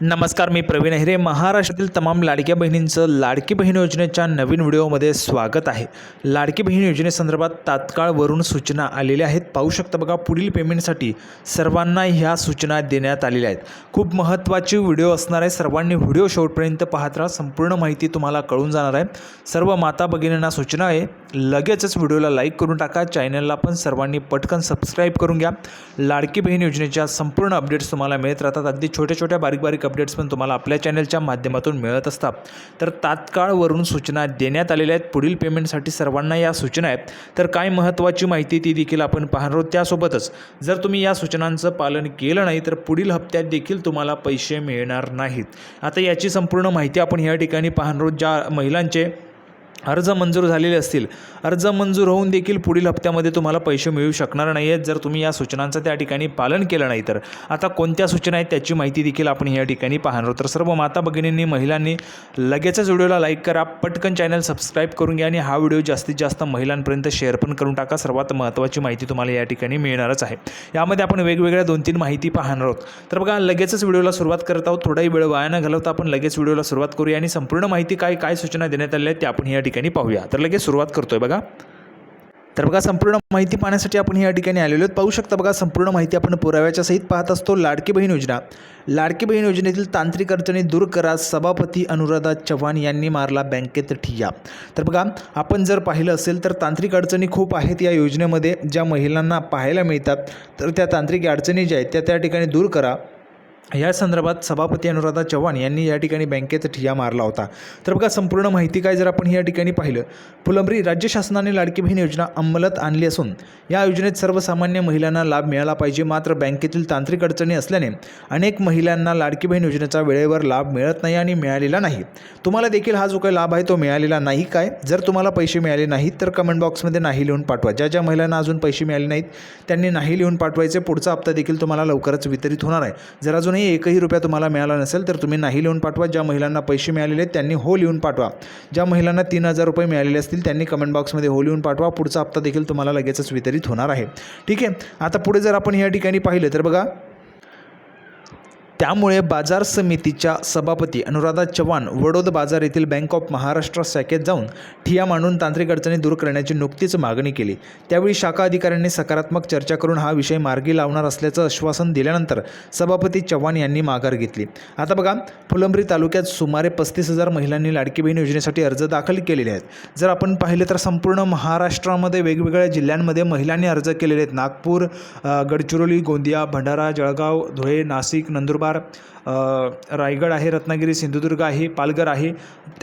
नमस्कार मी प्रवीण अहिरे महाराष्ट्रातील तमाम लाडक्या बहिणींचं लाडकी बहीण योजनेच्या नवीन व्हिडिओमध्ये स्वागत आहे. लाडकी बहीण योजनेसंदर्भात तात्काळ वरून सूचना आलेल्या आहेत. पाहू शकता बघा पुढील पेमेंटसाठी सर्वांना ह्या सूचना देण्यात आलेल्या आहेत. खूप महत्त्वाची व्हिडिओ असणार आहे. सर्वांनी व्हिडिओ शेवटपर्यंत पाहत राहा. संपूर्ण माहिती तुम्हाला कळून जाणार आहे. सर्व माता भगिनींना सूचना आहे. लगेचच व्हिडिओला लाईक करून टाका. चॅनलला पण सर्वांनी पटकन सबस्क्राईब करून घ्या. लाडकी बहीण योजनेच्या संपूर्ण अपडेट्स तुम्हाला मिळत राहतात. अगदी छोट्या छोट्या बारीक बारीक अपडेट्स पण तुम्हाला आपल्या चॅनलच्या माध्यमातून मिळत असतात. तर तात्काळवरून सूचना देण्यात आलेल्या आहेत. पुढील पेमेंटसाठी सर्वांना या सूचना आहेत. तर काय महत्त्वाची माहिती ती देखील आपण पाहणार आहोत. त्यासोबतच जर तुम्ही या सूचनांचं पालन केलं नाही तर पुढील हप्त्यात देखील तुम्हाला पैसे मिळणार नाहीत. आता याची संपूर्ण माहिती आपण या ठिकाणी पाहणार आहोत. ज्या महिलांचे अर्ज मंजूर झालेले असतील अर्ज मंजूर होऊन देखील पुढील हप्त्यामध्ये तुम्हाला पैसे मिळू शकणार नाही आहेत जर तुम्ही या सूचनांचं त्या ठिकाणी पालन केलं नाही तर. आता कोणत्या सूचना आहेत त्याची माहिती देखील आपण या ठिकाणी पाहणार आहोत. तर सर्व माता भगिनींनी महिलांनी लगेचच व्हिडिओला लाईक करा पटकन चॅनल सबस्क्राईब करून घ्या आणि हा व्हिडिओ जास्तीत जास्त महिलांपर्यंत शेअर पण करून टाका. सर्वात महत्त्वाची माहिती तुम्हाला या ठिकाणी मिळणारच आहे. यामध्ये आपण वेगवेगळ्या दोन तीन माहिती पाहणार आहोत. तर बघा लगेचच व्हिडिओला सुरुवात करत आहोत. थोडाही वेळ वाया न घालवता आपण लगेच व्हिडिओला सुरुवात करूया आणि संपूर्ण माहिती काय काय सूचना देण्यात आल्या आहेत ते आपण या ठिकाणी ठिकाणी पाहूया. तर लगेच सुरुवात करतोय बघा. तर बघा संपूर्ण माहिती पाहण्यासाठी आपण या ठिकाणी आलेलो आहेत. पाहू शकता बघा संपूर्ण माहिती आपण पुराव्याच्या सहित पाहत असतो. लाडकी बहीण योजना. लाडकी बहीण योजनेतील तांत्रिक अडचणी दूर करा. सभापती अनुराधा चव्हाण यांनी मारला बँकेत ठिया तर बघा आपण जर पाहिलं असेल तर तांत्रिक अडचणी खूप आहेत या योजनेमध्ये. ज्या महिलांना पाहायला मिळतात तर त्या तांत्रिक अडचणी ज्या आहेत त्या त्या ठिकाणी दूर करा. या संदर्भात सभापती अनुराधा चव्हाण यांनी या ठिकाणी बँकेत ठिया मारला होता. तर बघा संपूर्ण माहिती काय जर आपण या ठिकाणी पाहिलं फुलंब्री राज्य शासनाने लाडकी बहीण योजना अंमलात आणली असून या योजनेत सर्वसामान्य महिलांना लाभ मिळाला पाहिजे. मात्र बँकेतील तांत्रिक अडचणी असल्याने अनेक महिलांना लाडकी बहीण योजनेचा वेळेवर लाभ मिळत नाही आणि मिळालेला नाही. तुम्हाला देखील हा जो काही लाभ आहे तो मिळालेला नाही काय? जर तुम्हाला पैसे मिळाले नाहीत तर कमेंट बॉक्समध्ये नाही लिहून पाठवा. ज्या ज्या महिलांना अजून पैसे मिळाले नाहीत त्यांनी नाही लिहून पाठवायचे. पुढचा हप्ता देखील तुम्हाला लवकरच वितरित होणार आहे. जर अजून अजूनही एकही रुपया तुम्हाला मिळाला नसेल तर तुम्ही नाही लिहून पाठवा. ज्या महिलांना पैसे मिळालेले आहेत त्यांनी हो लिहून पाठवा. ज्या महिलांना तीन हजार रुपये मिळालेले असतील त्यांनी कमेंट बॉक्समध्ये हो लिहून पाठवा. पुढचा हप्ता देखील तुम्हाला लगेचच वितरित होणार आहे. ठीक आहे? आता पुढे जर आपण या ठिकाणी पाहिलं तर बघा त्यामुळे बाजार समितीच्या सभापती अनुराधा चव्हाण वडोद बाजार येथील बँक ऑफ महाराष्ट्र शाखेत जाऊन ठिया मांडून तांत्रिक अडचणी दूर करण्याची नुकतीच मागणी केली. त्यावेळी शाखा अधिकाऱ्यांनी सकारात्मक चर्चा करून हा विषय मार्गी लावणार असल्याचं आश्वासन दिल्यानंतर सभापती चव्हाण यांनी माघार घेतली. आता बघा फुलंब्री तालुक्यात सुमारे पस्तीस हजार महिलांनी लाडकी बहीण योजनेसाठी अर्ज दाखल केलेले आहेत. जर आपण पाहिले तर संपूर्ण महाराष्ट्रामध्ये वेगवेगळ्या जिल्ह्यांमध्ये महिलांनी अर्ज केलेले आहेत. नागपूर गडचिरोली गोंदिया भंडारा जळगाव धुळे नाशिक नंदुरबार अ, रायगड आहे रत्नागिरी सिंधुदुर्ग आहे पालघर आहे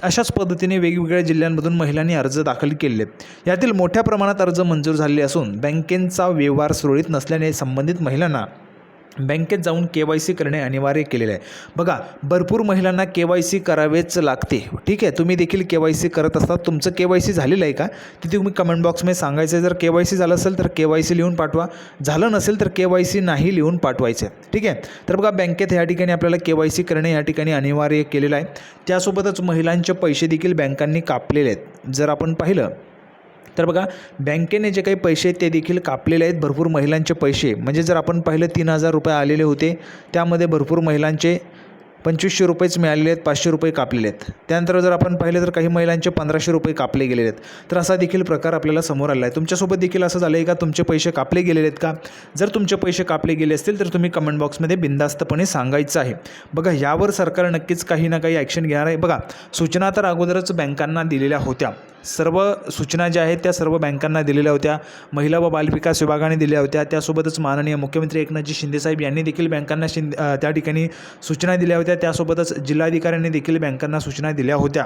अशाच पद्धतीने वेगवेगळ्या जिल्ह्यांमधून महिलांनी अर्ज दाखल केले. यातील मोठ्या प्रमाणात अर्ज मंजूर झाले असून बँकेचा व्यवहार सुरळीत नसल्याने संबंधित महिलांना बँकेत जाऊन के वाय सी करणे अनिवार्य केलेलं आहे. बघा भरपूर महिलांना के वाय सी करावेच लागते. ठीक आहे? तुम्ही देखील के वाय सी करत असतात तुमचं के वाय सी झालेलं आहे का? ते तुम्ही कमेंट बॉक्समध्ये सांगायचं आहे जर के वाय सी झालं असेल तर के वाय सी लिहून पाठवा. झालं नसेल तर के वाय सी नाही लिहून पाठवायचं. आहे ठीक आहे? तर बघा बँकेत ह्या ठिकाणी आपल्याला के वाय सी करणे या ठिकाणी अनिवार्य केलेलं आहे. त्यासोबतच महिलांचे पैसे देखील बँकांनी कापलेले आहेत. जर आपण पाहिलं तर बघा बँकेने जे काही पैसे आहेत ते देखील कापलेले आहेत. भरपूर महिलांचे पैसे. म्हणजे जर आपण पाहिलं तीन हजार रुपये आलेले होते. त्यामध्ये भरपूर महिलांचे पंचवीसशे रुपयेच मिळालेले आहेत पाचशे रुपये कापलेले आहेत. त्यानंतर जर आपण पाहिलं तर काही महिलांचे पंधराशे रुपये कापले गेलेले आहेत. तर असा देखील प्रकार आपल्याला समोर आला आहे. तुमच्यासोबत देखील असं झालं आहे का? तुमचे पैसे कापले गेलेले आहेत का? जर तुमचे पैसे कापले गेले असतील तर तुम्ही कमेंट बॉक्समध्ये बिंदास्तपणे सांगायचं आहे. बघा यावर सरकार नक्कीच काही ना काही ॲक्शन घेणार आहे. बघा सूचना तर अगोदरच बँकांना दिलेल्या होत्या. सर्व सूचना ज्या आहेत त्या सर्व बँकांना दिलेल्या होत्या. महिला व बालविकास विभागाने दिल्या होत्या. त्यासोबतच माननीय मुख्यमंत्री एकनाथजी शिंदेसाहेब यांनी देखील बँकांना शिंद त्या ठिकाणी सूचना दिल्या होत्या. त्यासोबतच जिल्हाधिकाऱ्यांनी देखील बँकांना सूचना दिल्या होत्या.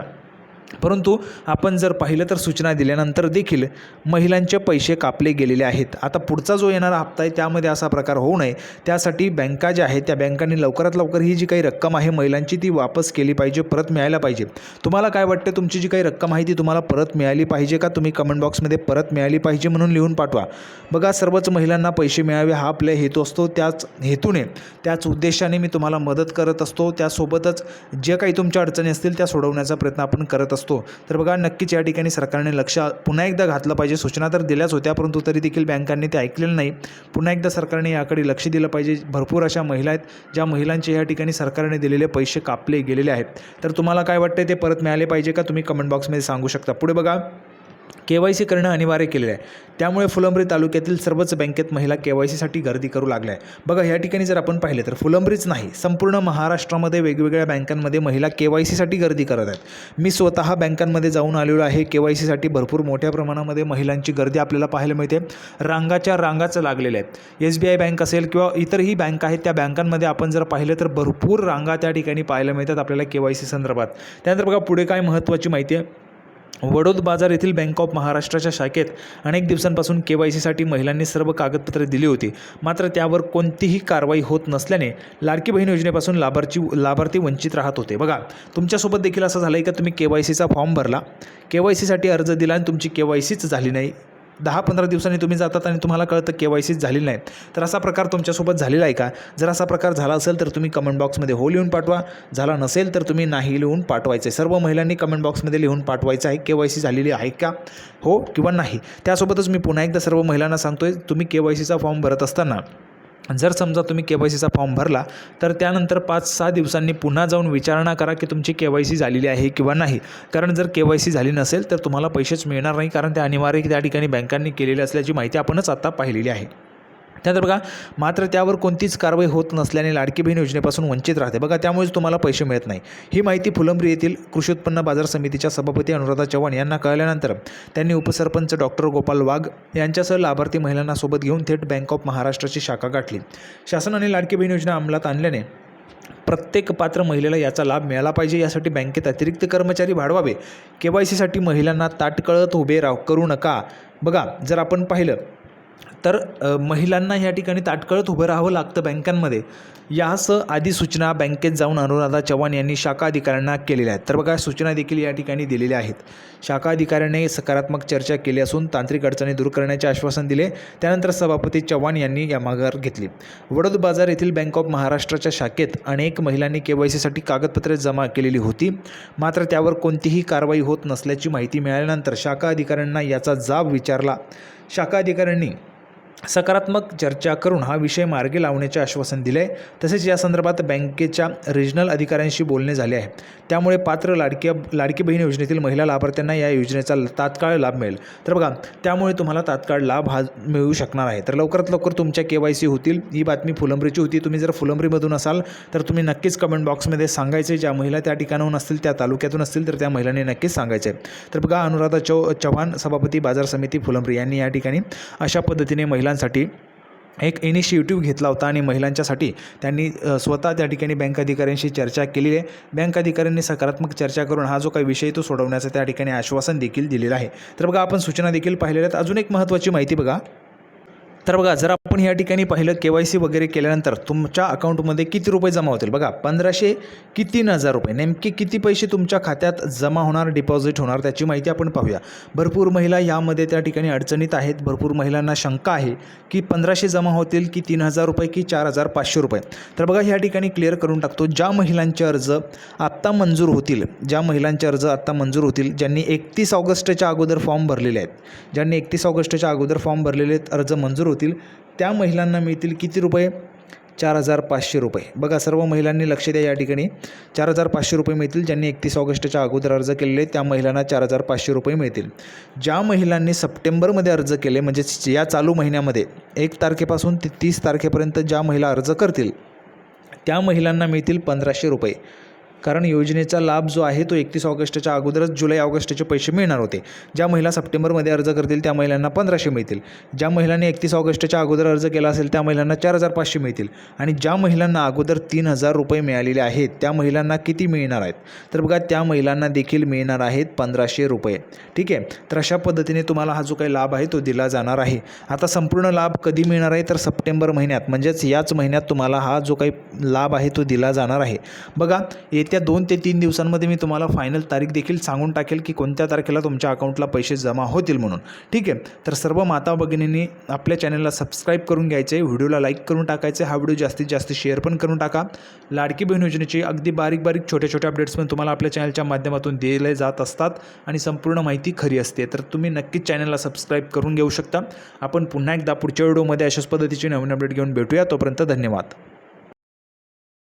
परंतु आपण जर पाहिलं तर सूचना दिल्यानंतर देखील महिलांचे पैसे कापले गेलेले आहेत. आता पुढचा जो येणारा हप्ता आहे त्यामध्ये असा प्रकार होऊ नये. त्यासाठी बँका ज्या आहेत त्या बँकांनी लवकरात लवकर ही जी काही रक्कम आहे महिलांची ती वापस केली पाहिजे परत मिळायला पाहिजे. तुम्हाला काय वाटतं? तुमची जी काही रक्कम आहे ती तुम्हाला परत मिळाली पाहिजे का? तुम्ही कमेंट बॉक्समध्ये परत मिळाली पाहिजे म्हणून लिहून पाठवा. बघा सर्वच महिलांना पैसे मिळावे हा आपला हेतू असतो. त्याच हेतूने त्याच उद्देशाने मी तुम्हाला मदत करत असतो. त्यासोबतच जे काही तुमच्या अडचणी असतील त्या सोडवण्याचा प्रयत्न आपण करत असतो. असतो. तर बघा नक्कीच या ठिकाणी सरकारने लक्ष पुन्हा एकदा घातलं पाहिजे. सूचना तर दिल्याच होत्या परंतु तरी देखील बँकांनी ते ऐकलेलं नाही. पुन्हा एकदा सरकारने याकडे लक्ष दिलं पाहिजे. भरपूर अशा महिला आहेत ज्या महिलांचे या ठिकाणी सरकारने दिलेले पैसे कापले गेलेले आहेत. तर तुम्हाला काय वाटतं ते परत मिळाले पाहिजे का? तुम्ही कमेंट बॉक्समध्ये सांगू शकता. पुढे बघा. के वाय सी करणं अनिवार्य केलेलं आहे. त्यामुळे फुलंब्री तालुक्यातील सर्वच बँकेत महिला के वाय सीसाठी गर्दी करू लागल्या आहे बघा या ठिकाणी जर आपण पाहिले तर फुलंब्रीच नाही संपूर्ण महाराष्ट्रामध्ये वेगवेगळ्या बँकांमध्ये महिला के वाय सीसाठी गर्दी करत आहेत. मी स्वतः बँकांमध्ये जाऊन आलेलो आहे. के वाय सीसाठी भरपूर मोठ्या प्रमाणामध्ये महिलांची गर्दी आपल्याला पाहायला मिळते. रांगाच्या रांगाच लागलेल्या आहेत एस बी आय बँक असेल किंवा इतरही बँक आहेत त्या बँकांमध्ये आपण जर पाहिलं तर भरपूर रांगा त्या ठिकाणी पाहायला मिळतात आपल्याला के वाय सी संदर्भात. त्यानंतर बघा पुढे काय महत्त्वाची माहिती आहे? वडोद बाजार येथील बँक ऑफ महाराष्ट्राच्या शाखेत अनेक दिवसांपासून के वाय सीसाठी महिलांनी सर्व कागदपत्रे दिली होती. मात्र त्यावर कोणतीही कारवाई होत नसल्याने लाडकी बहीण योजनेपासून लाभार्थी लाभार्थी वंचित राहत होते. बघा तुमच्यासोबत देखील असं झालं आहे का? तुम्ही के वाय सीचा फॉर्म भरला. के वाय सीसाठी अर्ज दिला आणि तुमची के वाय सीच झाली नाही. दहा पंधरा दिवसांनी तुम्ही जातात आणि तुम्हाला कळतं के वाय सीच झालेली नाही तर असा प्रकार तुमच्यासोबत झालेला आहे का? जर असा प्रकार झाला असेल तर तुम्ही कमेंट बॉक्समध्ये हो लिहून पाठवा. झाला नसेल तर तुम्ही नाही लिहून पाठवायचं आहे. सर्व महिलांनी कमेंट बॉक्समध्ये लिहून पाठवायचं आहे. के वाय सी झालेली आहे का? हो किंवा नाही? त्यासोबतच मी पुन्हा एकदा सर्व महिलांना सांगतोय तुम्ही के वाय सीचा फॉर्म भरत असताना जर समजा तुम्ही के वाय सीचा फॉर्म भरला तर त्यानंतर पाच सहा दिवसांनी पुन्हा जाऊन विचारणा करा की तुमची के वाय सी झालेली आहे किंवा नाही. कारण जर के वाय सी झाली नसेल तर तुम्हाला पैसेच मिळणार नाही कारण ते अनिवार्य त्या ठिकाणी बँकांनी केलेले असल्याची माहिती आपणच आत्ता पाहिलेली आहे. त्यानंतर बघा मात्र त्यावर कोणतीच कारवाई होत नसल्याने लाडकी बहीण योजनेपासून वंचित राहते. बघा त्यामुळेच तुम्हाला पैसे मिळत नाही. ही माहिती फुलंब्री येथील कृषी उत्पन्न बाजार समितीच्या सभापती अनुराधा चव्हाण यांना कळल्यानंतर त्यांनी उपसरपंच डॉक्टर गोपाल वाघ यांच्यासह लाभार्थी महिलांना सोबत घेऊन थेट बँक ऑफ महाराष्ट्राची शाखा गाठली. शासनाने लाडकी बहीण योजना अंमलात आणल्याने प्रत्येक पात्र महिलेला याचा लाभ मिळाला पाहिजे. यासाठी बँकेत अतिरिक्त कर्मचारी वाढवावे. के वाय सीसाठी महिलांना ताटकळत उभे राह करू नका. बघा जर आपण पाहिलं तर महिलांना या ठिकाणी ताटकळत उभं राहावं लागतं बँकांमध्ये. यासह आदी सूचना बँकेत जाऊन अनुराधा चव्हाण यांनी शाखा अधिकाऱ्यांना केलेल्या आहेत. तर बघा सूचना देखील या ठिकाणी दिलेल्या आहेत. शाखा अधिकाऱ्याने सकारात्मक चर्चा केली असून तांत्रिक अडचणी दूर करण्याचे आश्वासन दिले. त्यानंतर सभापती चव्हाण यांनी या माघार घेतली. वडोद बाजार येथील बँक ऑफ महाराष्ट्राच्या शाखेत अनेक महिलांनी के वाय सीसाठी कागदपत्रे जमा केलेली होती. मात्र त्यावर कोणतीही कारवाई होत नसल्याची माहिती मिळाल्यानंतर शाखा अधिकाऱ्यांना याचा जाब विचारला. शाखा अधिकाऱ्यांनी सकारात्मक चर्चा करून हा विषय मार्गी लावण्याचे आश्वासन दिले आहे. तसेच या संदर्भात बँकेच्या रिजनल अधिकाऱ्यांशी बोलणे झाले आहे. त्यामुळे पात्र लाडक्या लाडकी बहीण योजनेतील महिला लाभार्थ्यांना या योजनेचा तात्काळ लाभ मिळेल. तर बघा त्यामुळे तुम्हाला तात्काळ लाभ हा मिळू शकणार आहे. तर लवकरात लवकर तुमच्या के वाय सी होतील. ही बातमी फुलंब्रीची होती. तुम्ही जर फुलंब्रीमधून असाल तर तुम्ही नक्कीच कमेंट बॉक्समध्ये सांगायचे. ज्या महिला त्या ठिकाणाहून असतील त्या तालुक्यातून असतील तर त्या महिलांनी नक्कीच सांगायचे. तर बघा अनुराधा चौ चव्हाण सभापती बाजार समिती फुलंब्री यांनी या ठिकाणी अशा पद्धतीने महिला महिलांसाठी एक इनिशिएटिव्ह घेतला होता आणि महिलांच्यासाठी त्यांनी स्वतः त्या ठिकाणी बँक अधिकाऱ्यांशी चर्चा केलेली आहे. बँक अधिकाऱ्यांनी सकारात्मक चर्चा करून हा जो काही विषय तो सोडवण्याचं त्या ठिकाणी आश्वासन देखील दिलेलं आहे. तर बघा आपण सूचना देखील पाहिलेल्या आहेत. अजून एक महत्त्वाची माहिती बघा. तर बघा जर आपण या ठिकाणी पाहिलं के वाय सी वगैरे केल्यानंतर तुमच्या अकाउंटमध्ये किती रुपये जमा होतील? बघा पंधराशे की तीन हजार रुपये. नेमके किती पैसे तुमच्या खात्यात जमा होणार डिपॉझिट होणार त्याची माहिती आपण पाहूया. भरपूर महिला यामध्ये त्या ठिकाणी अडचणीत आहेत. भरपूर महिलांना शंका आहे की पंधराशे जमा होतील की तीन हजार रुपये की चार हजार पाचशे रुपये. तर बघा ह्या ठिकाणी क्लिअर करून टाकतो ज्या महिलांचे अर्ज आत्ता मंजूर होतील ज्या महिलांचे अर्ज आत्ता मंजूर होतील ज्यांनी एकतीस ऑगस्टच्या अगोदर फॉर्म भरलेले आहेत. ज्यांनी एकतीस ऑगस्टच्या अगोदर फॉर्म भरलेले आहेत अर्ज मंजूर होतील त्या महिलांना मिळतील किती रुपये? चार हजार पाचशे रुपये. बघा सर्व महिलांनी लक्ष द्या या ठिकाणी. चार हजार पाचशे रुपये मिळतील ज्यांनी एकतीस ऑगस्टच्या अगोदर अर्ज केलेले त्या महिलांना चार हजार पाचशे रुपये मिळतील. ज्या महिलांनी सप्टेंबरमध्ये अर्ज केले म्हणजेच या चालू महिन्यामध्ये एक तारखेपासून ते तीस तारखेपर्यंत ज्या महिला अर्ज करतील त्या महिलांना मिळतील पंधराशे रुपये. कारण योजनेचा लाभ जो आहे तो एकतीस ऑगस्टच्या अगोदरच जुलै ऑगस्टचे पैसे मिळणार होते. ज्या महिला सप्टेंबरमध्ये अर्ज करतील त्या महिलांना पंधराशे मिळतील. ज्या महिलांनी एकतीस ऑगस्टच्या अगोदर अर्ज केला असेल त्या महिलांना चार हजार पाचशे मिळतील. आणि ज्या महिलांना अगोदर तीन हजार रुपये मिळालेले आहेत त्या महिलांना किती मिळणार आहेत? तर बघा त्या महिलांना देखील मिळणार आहेत पंधराशे रुपये. ठीक आहे? तर अशा पद्धतीने तुम्हाला हा जो काही लाभ आहे तो दिला जाणार आहे. आता संपूर्ण लाभ कधी मिळणार आहे? तर सप्टेंबर महिन्यात. म्हणजेच याच महिन्यात तुम्हाला हा जो काही लाभ आहे तो दिला जाणार आहे. बघा येत्या येत्या दोन ते तीन दिवसांमध्ये मी तुम्हाला फायनल तारीख देखील सांगून टाकेल की कोणत्या तारखेला तुमच्या अकाउंटला पैसे जमा होतील म्हणून. ठीक आहे? तर सर्व माता भगिनींनी आपल्या चॅनलला सबस्क्राईब करून घ्यायचे व्हिडिओला लाईक करून टाकायचे हा व्हिडिओ जास्तीत जास्त शेअर पण करून टाका. लाडकी बहीण योजनेची अगदी बारीक बारीक छोट्या छोट्या अपडेट्स पण तुम्हाला आपल्या चॅनलच्या माध्यमातून दिले जात असतात आणि संपूर्ण माहिती खरी असते. तर तुम्ही नक्कीच चॅनलला सबस्क्राईब करून घेऊ शकता. आपण पुन्हा एकदा पुढच्या व्हिडिओमध्ये अशाच पद्धतीचे नवीन अपडेट घेऊन भेटूया. तोपर्यंत धन्यवाद.